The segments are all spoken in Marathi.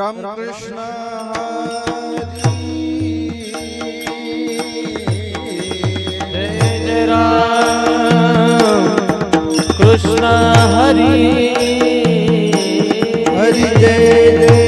रामकृष्ण जय जय राम। कृष्ण हरी। हरी जय जय।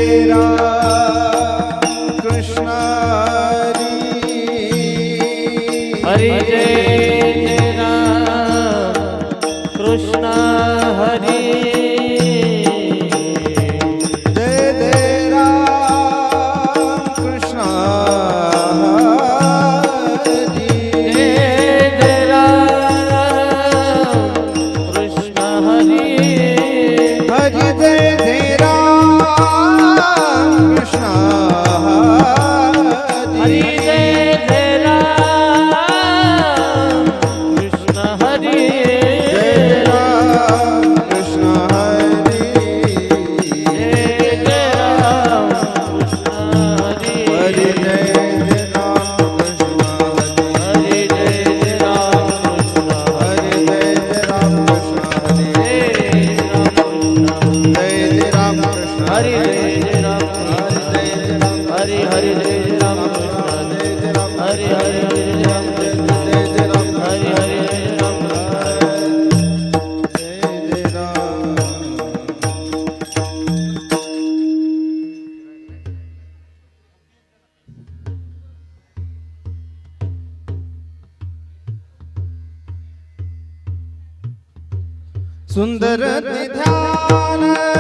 સુંદર ધ્યાન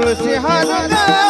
तुलसी हर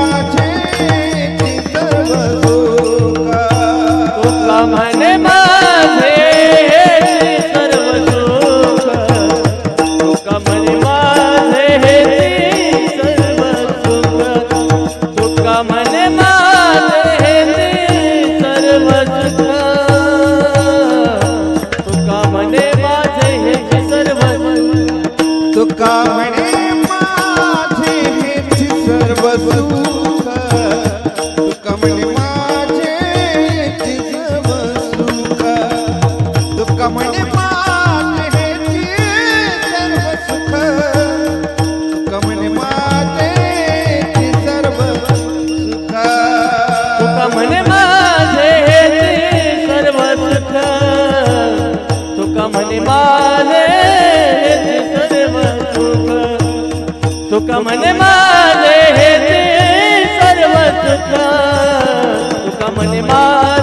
तुका मने मारे हे सर्वच तुका मने मारे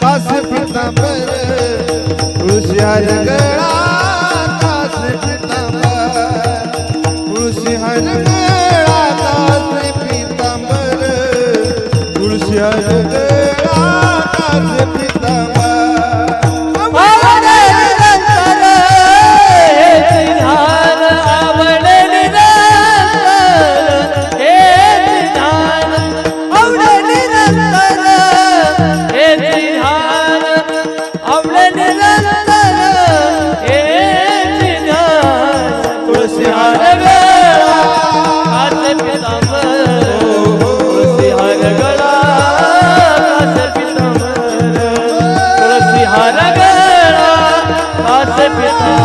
कास पितांबर तुळशीहार गळा कास पितांबर तुळशीहार गळा कास पितांबर तुळशीहार हरगळा आज पिता